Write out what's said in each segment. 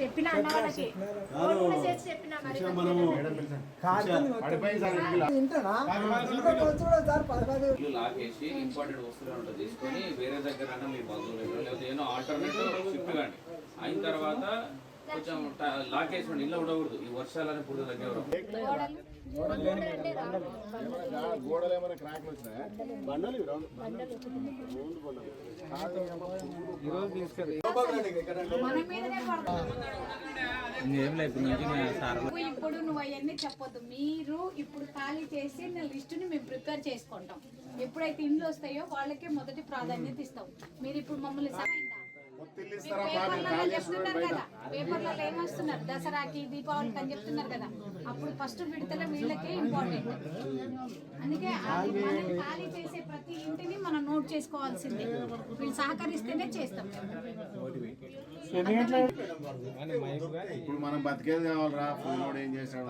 చెప్పిన లాకేసి ఇంపార్టెంట్ వస్తువులు ఉంటుంది తీసుకొని వేరే దగ్గర మీ బంధువులు లేకపోతే ఏదో ఆల్టర్నేటివ్ షిఫ్ట్ కానీ అయిన తర్వాత కొంచెం ట- లాకేసి ఉండి ఇల్లు ఉండకూడదు ఈ వర్షాలని పురుగు గోడలు ఏమైనా క్రాక్లు వచ్చినాయా? బండలు ఇప్పుడు నువ్వు అవన్నీ చెప్పొద్దు. మీరు ఇప్పుడు ఖాళీ చేసి నా లిస్టుని మేము ప్రిపేర్ చేసుకుంటాం. ఎప్పుడైతే ఇండ్లు వస్తాయో వాళ్ళకే మొదటి ప్రాధాన్యత ఇస్తాం. మీరు ఇప్పుడు మమ్మల్ని పేపర్లలో చెప్తున్నారు కదా? పేపర్లలో ఏమొస్తున్నారు దసరాకి దీపావళికి అని చెప్తున్నారు కదా. అప్పుడు ఫస్ట్ విడతల వీళ్ళకే ఇంపార్టెంట్ అందుకే అది మనం ఖాళీ చేసే ప్రతి ఇంటిని మనం నోట్ చేసుకోవాల్సిందే. వీళ్ళు సహకరిస్తేనే చేస్తాం. ఇప్పుడు మనం బతికేది కావాలరా? ఫోన్ ఏం చేశాడు?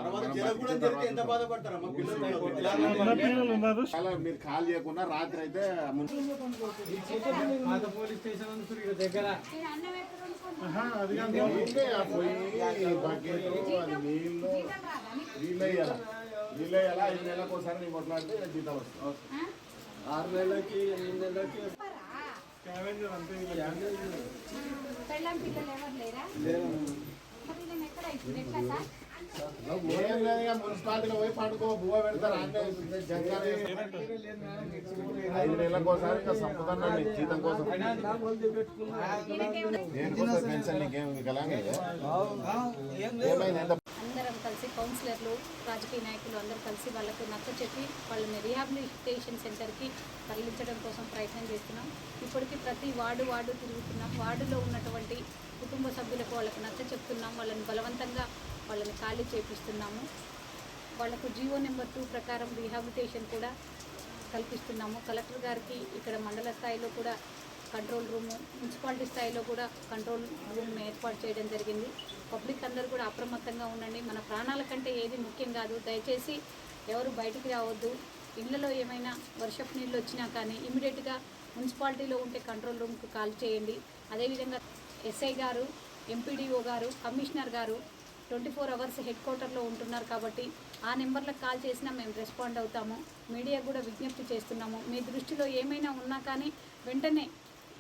మీరు కాల్ చేయకుండా రాత్రి అయితే పొయ్యి, బకెట్, అది నీళ్ళు ఐదు నెలలకు ఒకసారి నీ కొట్లాడితే? ఆరు నెలలకి ఎనిమిది నెలలకి? పెళ్ళాం పిల్లలు ఎవరు లేరా? మరి నేను ఎక్కడ ఇప్పుడు ఎట్లా సార్? ఏం లేదు ఇక మున్సిపాలిటీలో పోయి పండుకో బువ్వ పెడతారు అన్నీ జంగాలు. ఐదు నెలలకు ఒకసారి ఇంకా సంపుతున్నాను నీ జీతం కోసం. పెన్షన్ నీకేం ఏమైంది? ఎంత కౌన్సిలర్లు రాజకీయ నాయకులు అందరూ కలిసి వాళ్ళకు నచ్చ చెప్పి వాళ్ళని రీహాబిలిటేషన్ సెంటర్కి తరలించడం కోసం ప్రయత్నం చేస్తున్నాం. ఇప్పటికీ ప్రతి వార్డు వార్డు తిరుగుతున్నాం. వార్డులో ఉన్నటువంటి కుటుంబ సభ్యులకు వాళ్ళకు నచ్చ చెప్తున్నాం. వాళ్ళని బలవంతంగా వాళ్ళని ఖాళీ చేపిస్తున్నాము. వాళ్ళకు జియో నెంబర్ టూ ప్రకారం రీహాబిలిటేషన్ కూడా కల్పిస్తున్నాము. కలెక్టర్ గారికి ఇక్కడ మండల స్థాయిలో కూడా కంట్రోల్ రూము మున్సిపాలిటీ స్థాయిలో కూడా కంట్రోల్ రూమ్ ఏర్పాటు చేయడం జరిగింది. పబ్లిక్ అందరూ కూడా అప్రమత్తంగా ఉండండి. మన ప్రాణాల కంటే ఏది ముఖ్యం కాదు. దయచేసి ఎవరు బయటికి రావద్దు. ఇళ్ళలో ఏమైనా వర్షపు నీళ్ళు వచ్చినా కానీ ఇమీడియట్గా మున్సిపాలిటీలో ఉంటే కంట్రోల్ రూమ్కి కాల్ చేయండి. అదేవిధంగా ఎస్ఐ గారు ఎంపీడీఓ గారు కమిషనర్ గారు ట్వంటీ ఫోర్ అవర్స్ హెడ్ క్వార్టర్లో ఉంటున్నారు కాబట్టి ఆ నెంబర్లకు కాల్ చేసినా మేము రెస్పాండ్ అవుతాము. మీడియా కూడా విజ్ఞప్తి చేస్తున్నాము. మీ దృష్టిలో ఏమైనా ఉన్నా కానీ వెంటనే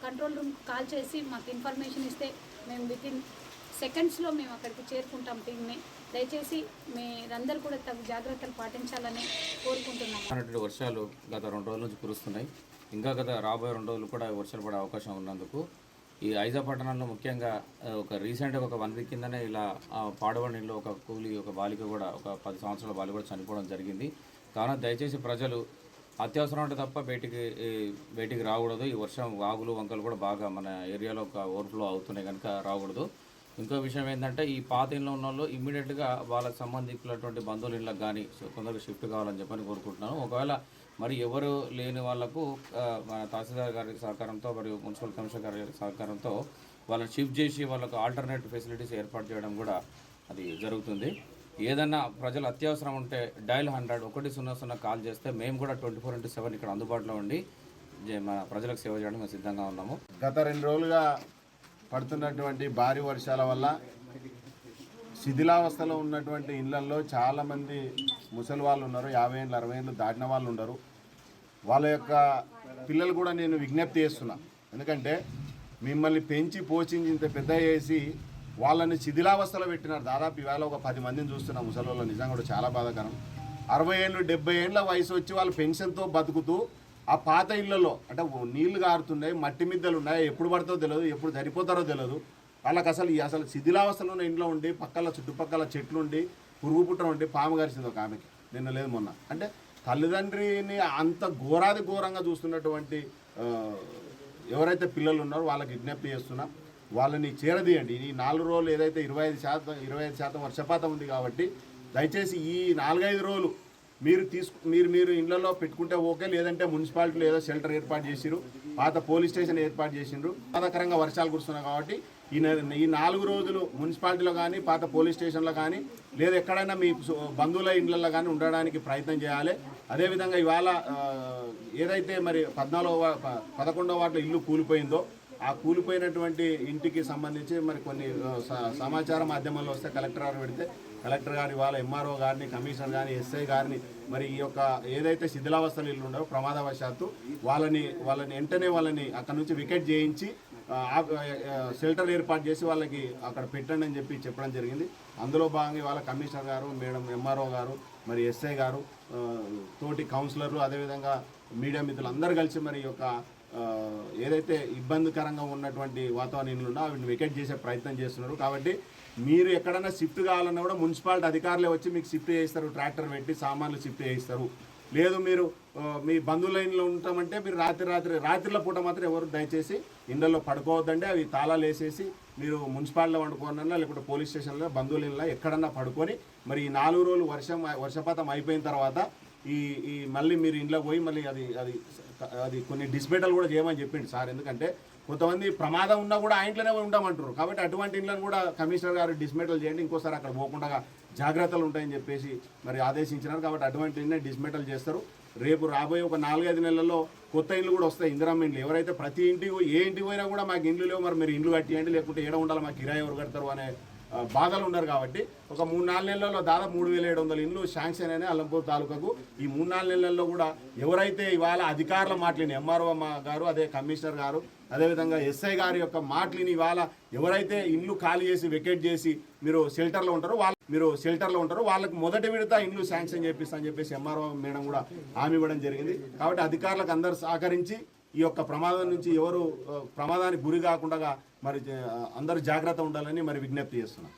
కంట్రోల్ రూమ్ కాల్ చేసి మాకు ఇన్ఫర్మేషన్ ఇస్తే మేము విత్ ఇన్ సెకండ్స్లో మేము అక్కడికి చేరుకుంటాం టీమ్ని. దయచేసి మీరందరూ కూడా తగు జాగ్రత్తలు పాటించాలని కోరుకుంటున్నాం వర్షాలు గత రెండు రోజుల నుంచి కురుస్తున్నాయి. ఇంకా గత రాబోయే రెండు రోజులు కూడా వర్షాలు పడే అవకాశం ఉన్నందుకు ఈ ఐజా పట్టణంలో ముఖ్యంగా ఒక రీసెంట్గా ఒక వన్ వీక్ కిందనే ఇలా ఆ, పాడవడిలో ఒక కూలి ఒక బాలిక కూడా ఒక పది సంవత్సరాల బాలిక కూడా చనిపోవడం జరిగింది. కావున దయచేసి ప్రజలు అత్యవసరం అంటే తప్ప బయటికి బయటికి రాకూడదు. ఈ వర్షం వాగులు వంకలు కూడా బాగా మన ఏరియాలో ఒక ఓవర్ఫ్లో అవుతున్నాయి కనుక రాకూడదు. ఇంకో విషయం ఏంటంటే ఈ పాత ఇళ్ళు ఉన్న వాళ్ళు ఇమ్మీడియట్గా వాళ్ళకి సంబంధించినటువంటి బంధువుల ఇళ్ళకి కానీ కొందరు షిఫ్ట్ కావాలని చెప్పని కోరుకుంటున్నాను. ఒకవేళ మరి ఎవరు లేని వాళ్ళకు మన తహసీల్దార్ గారి సహకారంతో మరియు మున్సిపల్ కమిషనర్ గారి సహకారంతో వాళ్ళని షిఫ్ట్ చేసి వాళ్ళకు ఆల్టర్నేట్ ఫెసిలిటీస్ ఏర్పాటు చేయడం కూడా అది జరుగుతుంది. ఏదన్నా ప్రజలు అత్యవసరం ఉంటే డైల్ హండ్రెడ్ ఒకటి సున్నా సున్నా కాల్ చేస్తే మేము కూడా ట్వంటీ ఫోర్ ఇంటూ సెవెన్ ఇక్కడ అందుబాటులో ఉండి మన ప్రజలకు సేవ చేయడం మేము సిద్ధంగా ఉన్నాము. గత రెండు రోజులుగా పడుతున్నటువంటి భారీ వర్షాల వల్ల శిథిలావస్థలో ఉన్నటువంటి ఇళ్ళల్లో చాలామంది ముసలి వాళ్ళు ఉన్నారు యాభై ఏళ్ళు అరవై ఏళ్ళు దాటిన వాళ్ళు ఉన్నారు వాళ్ళ యొక్క పిల్లలు కూడా నేను విజ్ఞప్తి చేస్తున్నా. ఎందుకంటే మిమ్మల్ని పెంచి పోషించి ఇంత పెద్ద చేసి వాళ్ళని శిథిలావస్థలో పెట్టినారు. దాదాపు ఇవాళ ఒక పది మందిని చూస్తున్నాం ముసలిలో నిజంగా కూడా చాలా బాధాకరం. అరవై ఏళ్ళు డెబ్బై ఏళ్ళ వయసు వచ్చి వాళ్ళు పెన్షన్తో బతుకుతూ ఆ పాత ఇళ్ళలో అంటే నీళ్ళు కారుతున్నాయి మట్టి మిద్దలు ఉన్నాయి ఎప్పుడు పడుతుందో తెలియదు ఎప్పుడు సరిపోతారో తెలియదు వాళ్ళకి అసలు అసలు శిథిలావస్థలో ఉన్న ఇంట్లో ఉండి పక్కల చుట్టుపక్కల చెట్లు ఉండి పురుగు పుట్టడం ఉండి పాము గారిసింది ఒక ఆమెకి. నిన్న లేదు మొన్న. అంటే తల్లిదండ్రిని అంత ఘోరాది ఘోరంగా చూస్తున్నటువంటి ఎవరైతే పిల్లలు ఉన్నారో వాళ్ళకి విజ్ఞప్తి చేస్తున్నా వాళ్ళని చేరదీయండి. ఈ నాలుగు రోజులు ఏదైతే ఇరవై ఐదు శాతం ఇరవై ఐదు శాతం వర్షపాతం ఉంది కాబట్టి దయచేసి ఈ నాలుగైదు రోజులు మీరు తీసుకు మీరు మీరు ఇళ్ళలో పెట్టుకుంటే ఓకే లేదంటే మున్సిపాలిటీలో ఏదో షెల్టర్ ఏర్పాటు చేసిరు పాత పోలీస్ స్టేషన్ ఏర్పాటు చేసిండ్రు బాధాకరంగా వర్షాలు కురుస్తున్నాయి కాబట్టి ఈ ఈ నాలుగు రోజులు మున్సిపాలిటీలో కానీ పాత పోలీస్ స్టేషన్లో కానీ లేదా ఎక్కడైనా మీ బంధువుల ఇండ్లలో కానీ ఉండడానికి ప్రయత్నం చేయాలి. అదేవిధంగా ఇవాళ ఏదైతే మరి పద్నాలుగో పదకొండవ వాటిలో ఇల్లు కూలిపోయిందో ఆ కూలిపోయినటువంటి ఇంటికి సంబంధించి మరి కొన్ని స- సమాచార మాధ్యమాల్లో వస్తే కలెక్టర్ గారు పెడితే కలెక్టర్ గారి వాళ్ళ ఎంఆర్ఓ గారిని కమిషనర్ గారిని ఎస్ఐ గారిని మరి ఈ యొక్క ఏదైతే శిథిలావస్థలు ఇల్లు ఉండవో ప్రమాదవశాత్తు వాళ్ళని వాళ్ళని వెంటనే వాళ్ళని అక్కడ నుంచి వికెట్ చేయించి షెల్టర్ ఏర్పాటు చేసి వాళ్ళకి అక్కడ పెట్టండి అని చెప్పి చెప్పడం జరిగింది. అందులో భాగంగా వాళ్ళ కమిషనర్ గారు మేడం ఎంఆర్ఓ గారు మరి ఎస్ఐ గారు తోటి కౌన్సిలర్లు అదేవిధంగా మీడియా మిత్రులు అందరూ కలిసి మరి ఈ యొక్క ఏదైతే ఇబ్బందికరంగా ఉన్నటువంటి వాతావరణంలో ఉన్నా వాటిని వికెట్ చేసే ప్రయత్నం చేస్తున్నారు. కాబట్టి మీరు ఎక్కడైనా షిఫ్ట్ కావాలన్నా కూడా మున్సిపాలిటీ అధికారులే వచ్చి మీకు షిఫ్ట్ చేస్తారు ట్రాక్టర్ పెట్టి సామాన్లు షిఫ్ట్ చేయిస్తారు. లేదు మీరు మీ బంధు లైన్లో ఉంటామంటే మీరు రాత్రి రాత్రి రాత్రిలో పూట మాత్రం ఎవరు దయచేసి ఇండ్లలో పడుకోవద్దండి. అవి తాళాలు వేసేసి మీరు మున్సిపాలిటీలో వండుకోనన్నా లేకపోతే పోలీస్ స్టేషన్లో బంధువుల లైన్లో ఎక్కడన్నా పడుకొని మరి ఈ నాలుగు రోజులు వర్షం వర్షపాతం అయిపోయిన తర్వాత ఈ ఈ మళ్ళీ మీరు ఇంట్లో పోయి మళ్ళీ అది అది అది కొన్ని డిస్బేటలు కూడా చేయమని చెప్పిండు సార్. ఎందుకంటే కొంతమంది ప్రమాదం ఉన్నా కూడా ఆ ఇంట్లోనే ఉంటామంటారు కాబట్టి అటువంటి ఇంట్లను కూడా కమిషనర్ గారు డిస్మేటల్ చేయండి ఇంకోసారి అక్కడ పోకుండా జాగ్రత్తలు ఉంటాయని చెప్పేసి మరి ఆదేశించినారు. కాబట్టి అటువంటి ఇంటినే డిస్మేటల్ చేస్తారు. రేపు రాబోయే ఒక నాలుగైదు నెలల్లో కొత్త ఇండ్లు కూడా వస్తాయి. ఇందిరమ్మ ఇండ్లు. ఎవరైతే ప్రతి ఇంటికి పోయి- ఏ ఇంటికి పోయినా కూడా మాకు ఇండ్లు లేవు. మరి మీరు ఇండ్లు కట్టియండి లేకుంటే ఏడ ఉండాలి మాకు కిరాయి ఎవరు కడతారు అనే బాధలు ఉన్నారు కాబట్టి ఒక మూడు నాలుగు నెలల్లో దాదాపు మూడు వేల ఏడు వందల ఇండ్లు శాంక్షన్ అయినాయి అల్లంపూర్ తాలూకాకు. ఈ మూడు నాలుగు నెలల్లో కూడా ఎవరైతే ఇవాళ అధికారుల మాటలిని ఎంఆర్ఓ గారు అదే కమిషనర్ గారు అదేవిధంగా ఎస్ఐ గారి యొక్క మాటలిని ఇవాళ ఎవరైతే ఇండ్లు ఖాళీ చేసి వెకేట్ చేసి మీరు షెల్టర్లో ఉంటారో వాళ్ళు మీరు షెల్టర్లో ఉంటారో వాళ్ళకి మొదటి విడత ఇండ్లు శాంక్షన్ చేపిస్తామని చెప్పేసి ఎంఆర్ఓ మేడం కూడా హామీ ఇవ్వడం జరిగింది. కాబట్టి అధికారులకు అందరు సహకరించి ఈ యొక్క ప్రమాదం నుంచి ఎవరు ప్రమాదానికి గురి కాకుండా మరి అందరూ జాగ్రత్త ఉండాలని మరి విజ్ఞప్తి చేస్తున్నాం.